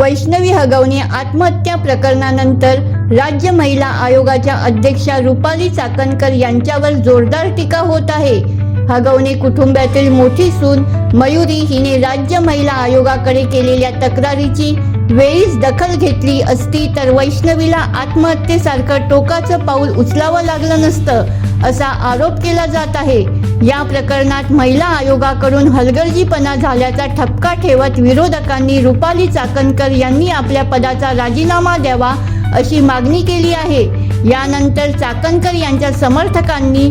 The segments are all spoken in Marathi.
वैष्णवी हगवणे आत्महत्या प्रकरणानंतर राज्य महिला आयोगाच्या अध्यक्षा रुपाली चाकणकर यांच्यावर जोरदार टीका होत आहे. हगवणे कुटुंबातील मोठी सून मयुरी हिने राज्य महिला आयोगाकडे केलेल्या तक्रारीची वेळीच दखल घेतली असती तर वैष्णवीला आत्महत्येसारखं टोकाचं पाऊल उचलावं लागलं नसतं असा आरोप केला जात आहे. या प्रकरणात महिला आयोगाकडून हलगर्जीपणा झाल्याचा ठपका ठेवत विरोधकांनी रुपाली चाकणकर यांनी आपल्या पदाचा राजीनामा द्यावा अशी मागणी केली आहे. यानंतर चाकणकर यांच्या समर्थकांनी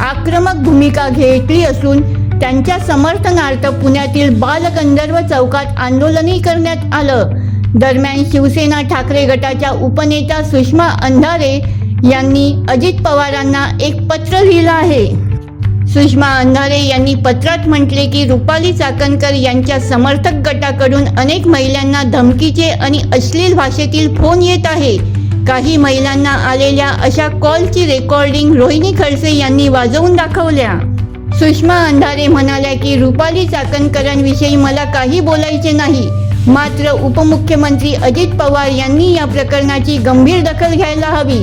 आक्रमक भूमिका घेतली असून त्यांच्या समर्थनार्थ पुण्यातील बालगंधर्व चौकात आंदोलनही करण्यात आलं. दरम्यान शिवसेना ठाकरे गटाच्या उपनेता सुषमा अंधारे यांनी अजित पवारांना एक पत्र लिहिलं आहे. सुषमा अंधारे यांनी पत्रात म्हटले की रुपाली चाकणकर यांच्या समर्थक गटाकडून अनेक महिलांना धमकीचे आणि अश्लील भाषेतील फोन येत आहे. काही महिलांना आलेल्या अशा कॉलची रेकॉर्डिंग रोहिणी खडसे यांनी वाजवून दाखवल्या. सुषमा अंधारे म्हणाल्या की रुपाली चाकणकरांविषयी मला काही बोलायचे नाही. मात्र उपमुख्यमंत्री अजित पवार यांनी या प्रकरणाची गंभीर दखल घ्यायला हवी.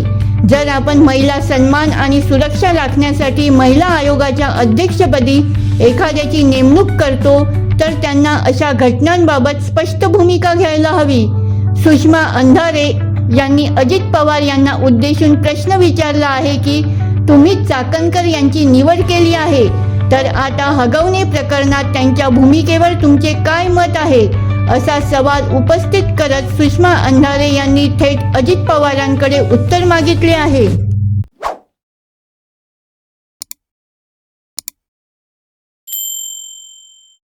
जर आपण महिला सन्मान आणि सुरक्षा राखण्यासाठी महिला आयोगाच्या अध्यक्षपदी एखाद्याची नेमणूक करतो तर त्यांना अशा घटनांबाबत स्पष्ट भूमिका घ्यायला हवी. सुषमा अंधारे यांनी अजित पवार यांना उद्देशून प्रश्न विचारला आहे की तुम्ही चाकणकर यांची निवड केली आहे तर आता हगवणे प्रकरणात त्यांच्या भूमिकेवर तुमचे काय मत आहे? असा सवाल उपस्थित करत सुषमा अंधारे यांनी थेट अजित पवारांकडे उत्तर मागितले आहे.